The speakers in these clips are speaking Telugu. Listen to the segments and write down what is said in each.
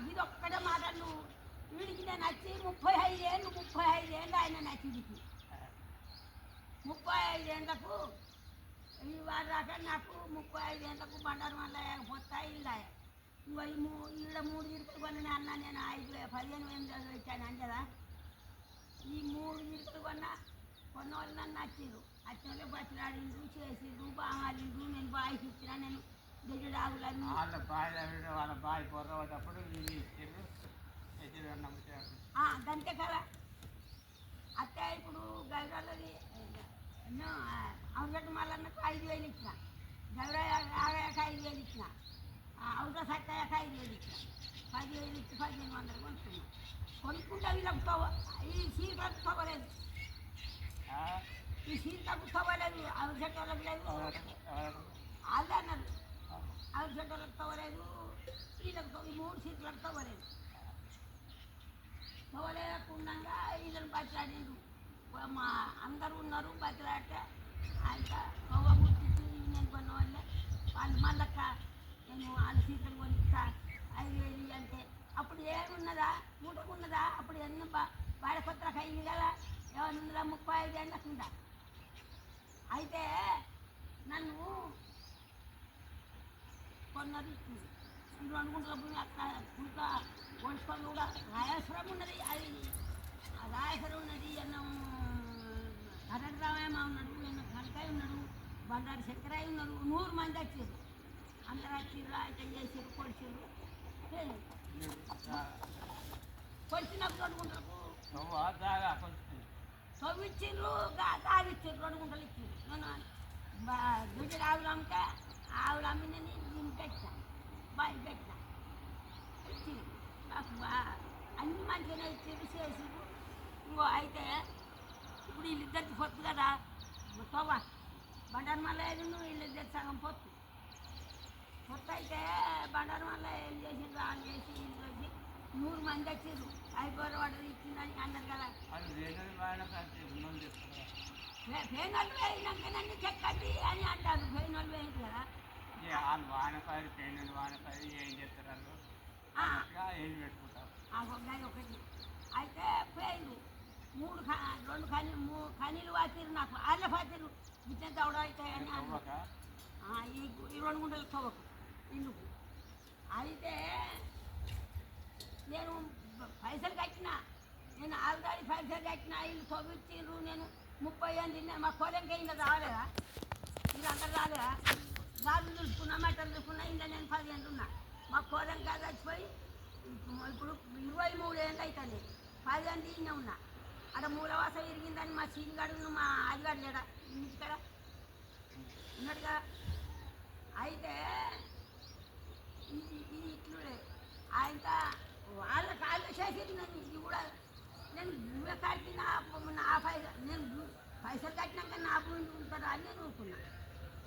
ఇది ఒక్కడే మాట నువ్వు వీడికి నేను వచ్చి ముప్పై ఐదు ఏళ్ళు ముప్పై ఐదు ఏళ్ళు ఆయన నచ్చిడికి ముప్పై ఐదు ఏళ్ళకు ఈ వారు దాకా నాకు ముప్పై ఐదు ఏళ్ళకు బండారు మళ్ళీ పోతా ఇల్లా ఇంకో ఈ మూ ఈడ మూడు ఇరుకులు కొన్నా అన్న నేను ఐదు పదిహేను ఎనిమిది చదివించాను అంటదా ఈ మూడు ఇరుకులు కొన్నా కొన్న వాళ్ళు నన్ను నచ్చిర్రు వచ్చిన బతిలాడిండ్రు చేసిండ్రు బాగాలిండ్రు నేను బాయికి ఇచ్చిన నేను దిగుడాగులన్నీ వాళ్ళ బాయ్ దగ్గర వాళ్ళ బాయ్ పొరపడ్డప్పుడు వీళ్ళు ఆ, గంతే కదా. అత్తే ఇప్పుడు ఎన్నో అవసరం మళ్ళన్నకు ఐదు వేలు ఇచ్చిన. గౌరవకి ఐదు వేలు ఇచ్చిన. అవసరం సక్కయ్యకి ఐదు వేలు ఇచ్చిన. పదివేలు ఇచ్చి పదిహేను వందలు కొనుక్కున్నాం కొనుక్కుంటే వీళ్ళకి ఈ సీట్లకు తవ్వలేదు ఈ సీట్లకు తవ్వలేదు చెట్టు వాళ్ళకి లేదు. వాళ్ళు అన్నారు అవసరం వాళ్ళకి తవ్వలేదు వీళ్ళకి ఈ మూడు సీట్లకు తవ్వలేదు. తవ్వలేకుండా వీళ్ళని బతిలాడిండు మా అందరూ ఉన్నారు బతిలాడితే ఆయన తవ్వ ముట్టించి నేను కొన్న వాళ్ళే వాళ్ళు మళ్ళక్క నేను వాళ్ళ సీట్లు కొనిస్తా ఐదు వేలు అంటే అప్పుడు ఏమున్నదా మూటకున్నదా? అప్పుడు ఎన్ని బాడ కొత్త కదా. ఉన్నదా ముప్పై ఐదు ఏళ్ళకుందా అయితే నన్ను కొన్నది రెండు గుంటల భూమి అక్కడ గుంట ఒడుచుకొని కూడా రాయేశ్వరం ఉన్నది. అది ఆ రాయేశ్వరం ఉన్నది అన్నం కనకరామయ్య ఉన్నాడు నేను కనకాయ ఉన్నాడు బండారు శంకరాయ ఉన్నారు నూరు మంది వచ్చారు. అందరు వచ్చిర్రు అయితే చేసారు పొడిచారు. పొడిచినప్పుడు రెండు గుంటలకు దాగా రెండు గుంటలు ఇచ్చారు నేను దుడ్డు ఆవులు అమ్మితే ఆవులు అమ్మి నేను దీన్ని పెట్టా బాయ్ పెట్టా. నాకు అన్ని మంచిగానే ఇచ్చారు చేసిర్రు. ఇంకో అయితే ఇప్పుడు వీళ్ళిద్దరికి పొత్తు కదా. తవ్వ బండారు మళ్ళీ ఏదో వీళ్ళిద్దరు సగం పొత్తు. పొత్తు అయితే బండారు మళ్ళీ ఏం చేసిండ్రు వాళ్ళు చేసి వీళ్ళు చేసి నూరు మంది వచ్చిర్రు. అయిపోయి వాడు ఇచ్చిందని అన్నారు కదా. అది కంటే ఉన్నోళ్ళు చెప్తారు? నన్ను చెక్కండి అని అంటారు. ఫైనల్ వేయింది కదా. వాళ్ళు వానకాయలు పెయిన్ వానకాయలు ఏం వాళ్ళు? ఇంకా ఏం పెట్టుకుంటారు? ఒకటి. అయితే పోయింది మూడు రెండు ఖని మూడు ఖనీలు వాతిరు నాకు. అయితే అని అన్నారు. తవ్వక ఆ, ఈ రెండు గుంటలు తవ్వకు. ఇందుకు అయితే నేను పైసలు కట్టిన. నేను ఆల్రెడీ పైసలు కట్టిన వీళ్ళు తవ్విచ్చిండ్రు నేను ముప్పై ఏళ్ళు తిన్నా. మా కోలంకి ఇంకా రాలేదా? వీళ్ళందరూ రాలేదా? గాజులు చూసుకున్నా మటన్ చూసుకున్నా ఇంకా నేను పదిహేను ఉన్నా. మా కోలం కాదు చచ్చిపోయి ఇప్పుడు ఇరవై మూడు ఏళ్ళు అవుతుంది పది ఏళ్ళు ఇన్నే ఉన్నా. అక్కడ మూలవాస విరిగిందని మా సీనిగాడు మా ఆదిగాడు లేడా? ఇంటికాడ ఉన్నాడుగా అయితే ఇది ఇట్లుడే. ఆయనతో వాళ్ళ కాళ్ళు చేసేది నేను ఇది కూడా నేను నువ్వే కట్టిన నా పైసలు నేను పైసలు కట్టినాక నా భూమి ఉంటారా అని నేను ఊరుకున్నా.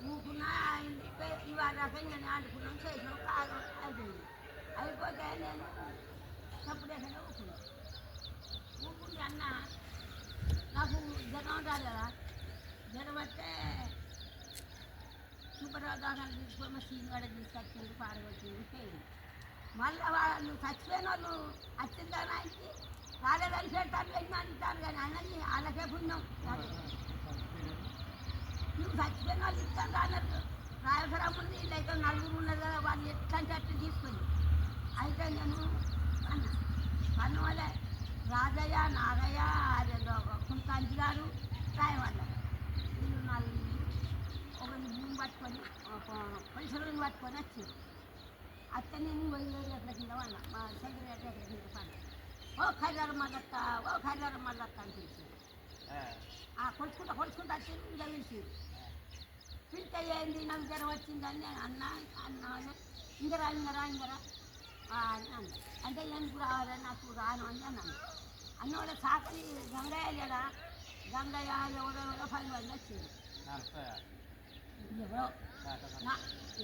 ఊరుకున్నా ఆయన ఇవాళ రకంగా నేను ఆడుకున్నాను చేసిన కాదు అయిపోయింది. అయిపోతే నేను తప్పుడు ఎక్కడ ఊరుకున్నా. ఊరుకుంటే అన్న నాకు జనం రాదు కదా. జనం వస్తే సూపర్వైజర్ తీసుకొని సీన్ కూడా తీసుకొచ్చింది పాడగొచ్చింది పోయింది మళ్ళీ వాళ్ళు చచ్చిపోయిన వాళ్ళు వచ్చిందని ఆయనకి రాలేదని పెడతారు యజమాని ఇస్తారు కానీ అన్నది వాళ్ళకే పుణ్యం. నువ్వు చచ్చిపోయిన వాళ్ళు ఇస్తాను అన్నారు రాయసరం ఉంది వీళ్ళైతే నలుగురు ఉన్నారు కదా వాళ్ళు ఎట్లా అంటే అట్లా తీసుకొని? అయితే నేను అన్న పన్ను వాళ్ళే రాజయ్య నాగయ్య అదేదో కుంకాంచి గారు రాయవాళ్ళ వీళ్ళు నాలుగు ఒకరిని భూమి పట్టుకొని పరిసరాలను పట్టుకొని వచ్చారు అత్త నేను వదిలేదు ఎక్కడ కింద వాళ్ళ మా సెక్రటరీ ఎక్కడ కింద పని ఓ ఖైదారు మల్లత్త ఓ ఖైదారు మల్లత్త అని పిలిచారు ఆ కొడుకుంటా కొడుకుంటా వచ్చారు ఇంకా పిలిచారు పిలితే ఏంది నాకు జ్వరం వచ్చిందని నేను అన్నా అన్నా అని, ఇంకరా ఇంకరా ఇంకరా ఆ అని అన్న అంటే ఎందుకు రావాలి నాకు రాను అని అన్నాను అన్న వాళ్ళ సాకలి గంగయ్య లేడా గంగయ్య ఎవరో ఎవరో పది మంది వచ్చారు నడుస్తాయా ఎవరో నా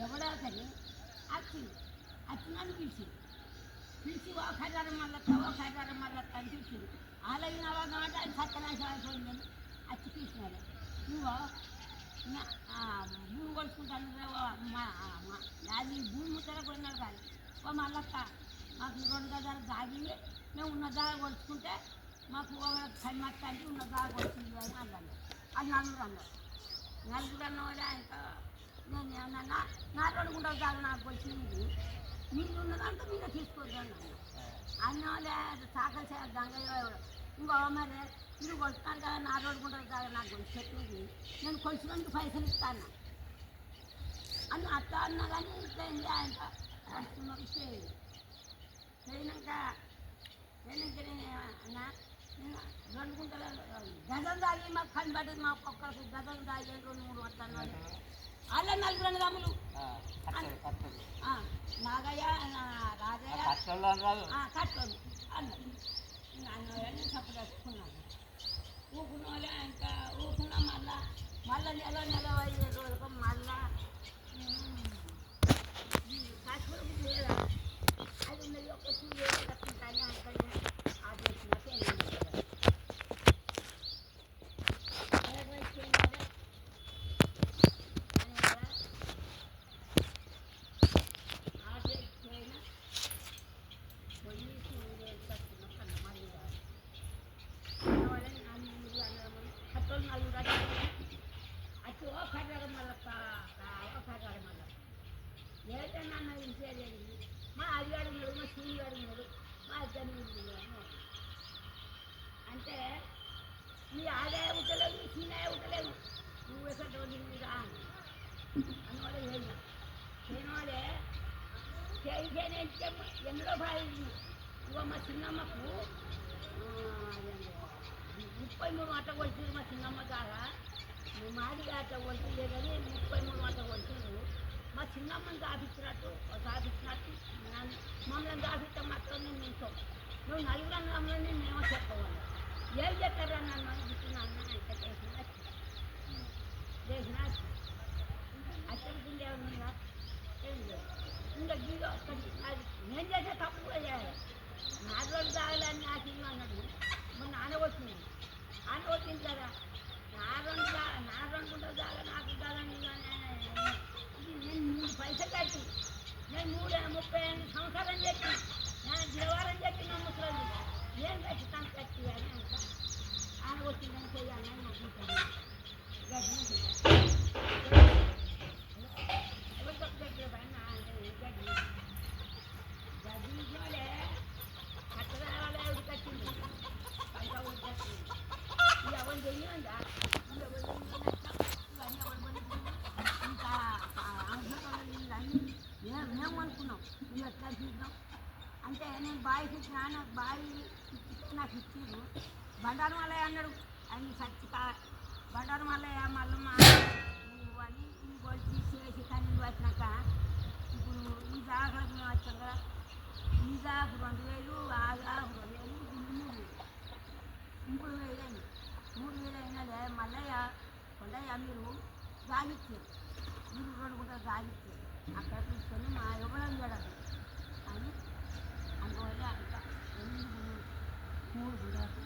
ఎవడో కానీ వచ్చింది వచ్చిందని పిలిచి. పిలిచి ఓ కర్ర మళ్ళొత్త ఓ కర్ర మళ్ళొత్త అని పిలిచింది ఆలయం అవగానే అది సత్యనాశం అయిపోయిందని వచ్చి పిలిచినాడు ఇగో భూమి కొలుచుకుంటాను ఓ మా అది భూమి ముద్దర కొన్నాడు కాదు. ఓ మళ్ళక్క మాకు రెండు గదాలు దాగింది మేము ఉన్న దాగ కొలుచుకుంటే మాకు కన్మక్క అంటే ఉన్న దాగ కొలుచుకుంది అని అన్నాను అది నలుగురు అన్నారు. నలుగురు అన్న వాళ్ళే నేను ఏమన్నా నా రెండు గుంటల దాగ నాకు వచ్చింది మీరు ఉన్నదంతా మీద తీసుకోవద్దు అన్నాను అన్న వాళ్ళే సాకలు గంగయ్య ఇంకో మరి మీరు కొడుతున్నారు కదా నా రోడ్డు గుంటల కదా నాకు కొలిచి చెప్పింది. నేను కొలిచినందుకు పైసలు ఇస్తాను. అని అట్లా అన్నా కానీ ఇట్లా ఏంది ఆయన కలుస్తున్నారు చేయలేదు చేయనాక చేయనాక నేను అన్నా నేను రెండు గుంటల గజం తాగి మాకు కనబడ్డది మా ఒక్కరికి గజం తాగి రెండు మూడు వస్తాను వాళ్ళ నలుగురు అన్నదమ్ములు. నాగయ్య రాజయ్య. కట్టడు అని రాదు ఆ, కట్టోదు అన్నది అన్నదని సపోర్ట్ వేసుకున్నాను ఊకున్న వాళ్ళే ఇంకా ఊకున్నా మళ్ళా మళ్ళా నెల నెల ఐదు రోజులకు మళ్ళా కట్టుబడి లేదా అది ఉన్నది ఒక సూర్యుడు కట్టుకుంటాను అక్కడ ఆదేశించిన ఆదేశించిన పొయ్యి కట్టుకున్న కన్న మరి వాళ్ళని నలుగురు అన్నదమ్ములు కట్టోలు నలుగురు అన్నదమ్ములు అటు ఓ కర్రగ మళ్ళక్క ఓ కర్రగ మళ్ళక్క ఏదైనా అన్న ఇంచేది మా అడిగాడు ఉన్నాడు మా సీని గారు ఉన్నాడు మా ఇద్దరు ఉన్నాడు అంటే నీ ఆదాయ ఉండలేదు నీ సీనాయ ఉండలేదు నువ్వు ఎక్కడ రోజు రా అన్నవాడే లేదు చేయనవాడే చేయి చేయని ఎందులో భావించింది ఇవ్వ మా చిన్నమ్మకు ముప్పై మూడు మాట కొలిచింది మా చిన్నమ్మ కాగా నువ్వు మాదిగా అట్లా కొలిచిందే కానీ ముప్పై మూడు మాట కొడుతుంది మా చిన్నమ్మని దాపించినట్టు దాపించినట్టు నన్ను మమ్మల్ని దాపిస్తే మాత్రం నేను నింటాం నువ్వు నలుగురు అన్నంలోనే మేము చెప్పవాలి ఏం చెప్పారా నన్ను ఇచ్చిన అన్న ఇంకా చేసిన చేసిన అచ్చడికి ఏమన్నా ఏం లేదు ఇంకా గీలో ఒక్కటి అది నేను చేసే తప్పు కూడా చేయాలి నా రోజు తాగలని నాకు ఇల్లు అన్నాడు మొన్న ఆనగొచ్చింది ఆనగొచ్చింది కదా నా రెండు తా- నా రెండు గుంటలు తాగ నాకు తాగని ఇల్లు అని ఆయన- ఇది నేను మూడు పైసలు కట్టి నేను మూడు ముప్పై ఎనిమిది సంవత్సరాలు చెప్పి నేను దిలవారం చెప్పి నా ముసలి నేను కట్టి తను కట్టి అని అంటే నేను బావికి ఇచ్చిన నాకు బావి ఇచ్చి నాకు ఇచ్చిండు. బండారు మల్లయ్య అన్నాడు. ఆయన సచ్చిక బండారు మల్లయ్య మల్లమ్మ నువ్వు అని ఈ గొలిచి చేసి కానీ వచ్చినాక ఇప్పుడు ఈ జాగ్రత్త మేము వచ్చాం కదా ఈ జాగ్రత్త రెండు వేలు ఆ జాగ్రత్త రెండు వేలు ఇప్పుడు మూడు వేలు. మూడు వేలు మూడు వేలు అయినా మల్లయ్య కొండయ్య మీరు జాగిచ్చారు మీరు రెండు గుంటలు జాగిచ్చారు అక్కడ తీసుకొని మా ఇవ్వడం చేయడం అని అందువల్ల ఇంకా ఎనిమిది గుంటలు మూడు గుంటలకు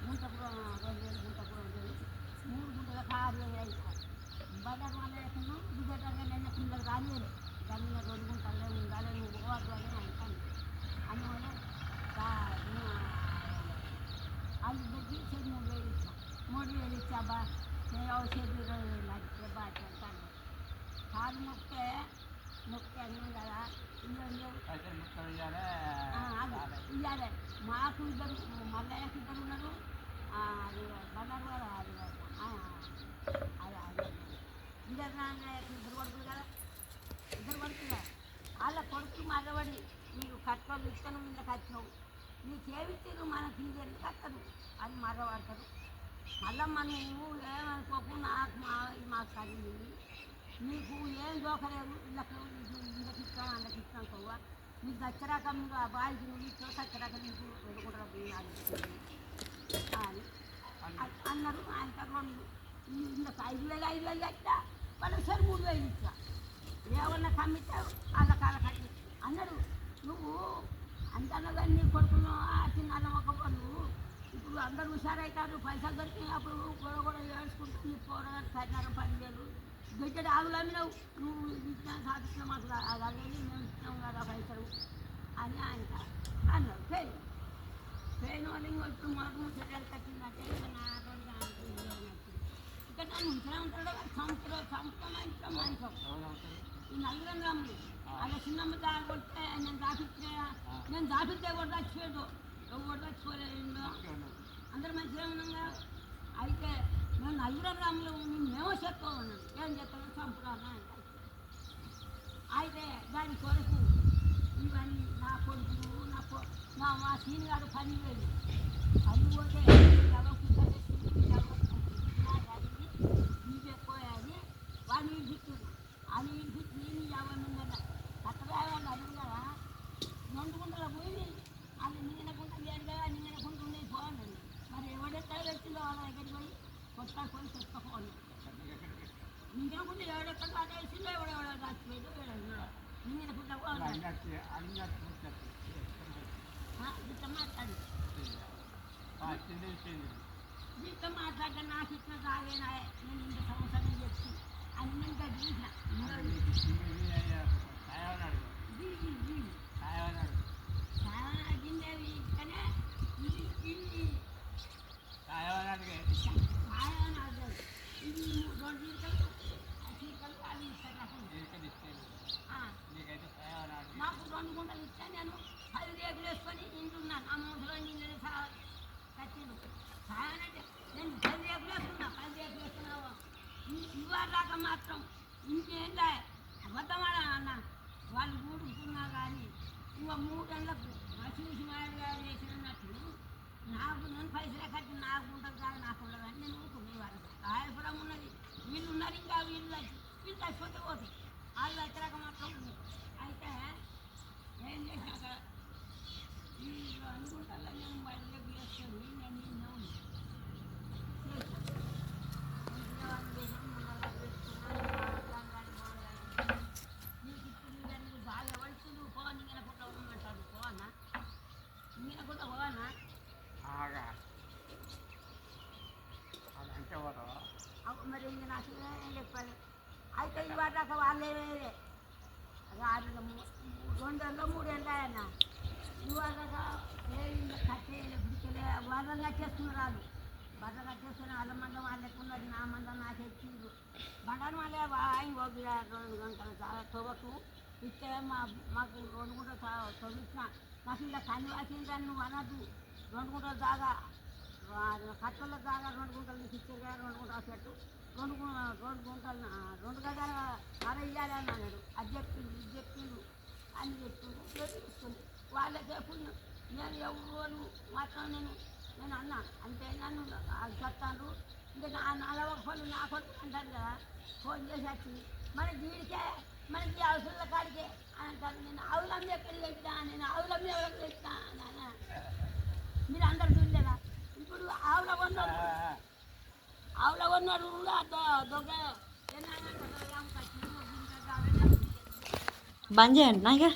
గుంటకు రెండు వేలు గుంటకు రెండు వేలు మూడు గుంటలకు ఆరు వేలు అయిపోయి బజార్ వల్ల వేసుకున్నాం విజయటంగా నేను పిల్లలు రానియలేదు దాని మీద రెండు గుంటలే ఉండాలి నువ్వు పోవద్దు అని అంటాను అందువల్ల వాళ్ళు దగ్గర చెడు మూడు వేలు ఇచ్చా మూడు వేలు ఇచ్చాబా నేను ఔషధి ఇరవై వేలు అది బాగా అంటాను కాలు మొక్కే మొక్కే కదా ఇల్లు మాకు ఇద్దరు మల్లయ్యకి ఇద్దరు ఉన్నారు ఆ, అది బండారు వాడు ఇద్దరు నాన్నయ్యకి ఇద్దరు కొడుకులు కదా ఇద్దరు కొడుకులు వాళ్ళ కొడుకు మగవాడి నీకు కట్టలు ఇస్తాను మీద కట్టినావు నీకేమిచ్చారు మనకి ఇది ఎందుకు కట్టదు అని మగవాడతారు మళ్ళా నువ్వు ఏమనుకోకు నాకు మా మాకు కలిగింది నీకు ఏం దోకలేదు ఇళ్ళకు ఇళ్ళకి ఇస్తాం అందుకు ఇస్తాం కొవ్వ? నీకు దచ్చరాక మీరు ఆ బాయికి నువ్వు ఇస్తావు దచ్చరాక నీకు ఎదుగుంటారు పోయినాడు అని అన్నారు ఆయన రెండు ఇందుకు ఐదు వేలు ఐదు వేలు కట్టా వాళ్ళకి సరి మూడు వేలు ఇచ్చా ఏమన్నా కమ్మితే వాళ్ళ కాల కట్టి. అన్నాడు నువ్వు అంతనగా నీ కొడుకును ఆ చిన్న ఒక పనులు ఇప్పుడు అందరూ హుషారవుతారు పైసలు దొరికినాయి అప్పుడు గొడవ గొడవ ఏడ్చుకుంటూ నీ పోరగారు పదిన్నర పదివేలు గడ్డెడు ఆవులు అమ్మినావు నువ్వు ఇచ్చిన సాధించిన మాకు అది మేము ఇచ్చినాం కదా పైసలు అని ఆయన అన్నాడు ఫెయిల్ ఫెయిల్ వాళ్ళు ఇంకొచ్చు మాకు ముచ్చటాలు కట్టిందంటే ఇంకా ఇక్కడ నన్ను ఉంచినా ఉంటాడు సంవత్సరం సంవత్సరం మంచిగా మంచం ఈ నలుగురం రమ్ము అలా చిన్నమ్మ దాకొస్తే నేను దాపిస్తే నేను దాపిస్తే కూడా చచ్చిపోయాడు ఎవరు చచ్చిపోలేదు అందరూ మంచిగా ఉన్నాం కదా. అయితే మేము నలుగురం రమ్ములు మేము చెప్తా ఉన్నాం ఏం చెప్తామో చంపురానా అయితే దాని కొరకు ఇవన్నీ నా కొడుకు నా కొ నా మా సీని పని లేదు. పని పోతే నీకెక్కువని వాడిని ఇంటిస్తున్నాడు అని ఇంటికి నేను ఎవరిని नाशिकनं जावे नाही संसार व्यक्ती आणि नंतर साहेब కట్టి నాకు ఉంటుంది కాదు నాకు ఉండదు అని నేను ఊరుకునే వాళ్ళు ఆయపురం ఉన్నది వీళ్ళు ఉన్నారు ఇంకా వీళ్ళు చచ్చి- వీళ్ళు చచ్చిపోతే పోతాయి వాళ్ళు వచ్చాక మాత్రం ఉంది అయితే ఏం చేశాక ఈ అనుకుంటా నేను బయటకు వేసుకొని నేను నిన్న నీకు ఇప్పుడు నీకు బాగా వడుతుంది పో నీకు కూడా ఉండమంటాడు పోనా నీకు కూడా పోనా ఆగా అదంటే వాడు అప్పుడు మరి ఇంక నాకు ఏం చెప్పాలి అయితే ఇవాళ దాకా వాళ్ళే వేరే ఆరు రెండేళ్ళు మూడేళ్ళు ఆయన ఇవాళ కట్టేయలే పిడిచలే వాళ్ళని కట్టేస్తున్నారు బట్ట కట్టేస్తున్న వాళ్ళ మందం వాళ్ళకి ఉన్నది నా మందం నాకు ఎక్కిండ్రు బండను వాళ్ళే ఆయన పోగిరా రెండు చాలా ఇస్తే మా మాకు రెండు గుంటలు తొగిచ్చిన మాకు ఇలా కన్ను వాసిందని నువ్వు అనద్దు. రెండు గుంటలు దాగా కట్టల దాగా రెండు గుంటలు నీకు ఇచ్చారు రెండు గుంటల చెట్టు. రెండు రెండు గుంటలు రెండు గజాల అర ఇయ్యాలి అని అన్నాడు. అది చెప్పిండు ఇది చెప్పిండు అని చెప్పిండు చెప్పించుకుంది వాళ్ళకే పుణ్యం. నేను ఎవరు మాత్రం నేను నేను అన్నా. అంటే నన్ను అది చెప్తాను ఇంకా నా నలభై పనులు నా కొడుకు అంటారు కదా ఫోన్ చేసి వచ్చి మన దీనికే మనకి అవసరం కాడికే అని అంటారు. నేను ఆవులం ఎక్కడ చెప్తా నేను ఆవులం ఎవరికి చెప్తా మీరు అందరు చూడలేదా? ఇప్పుడు ఆవుల కొన్నారు ఆవుల కొన్నాడు దొంగ బంద్ చేయండి నాగా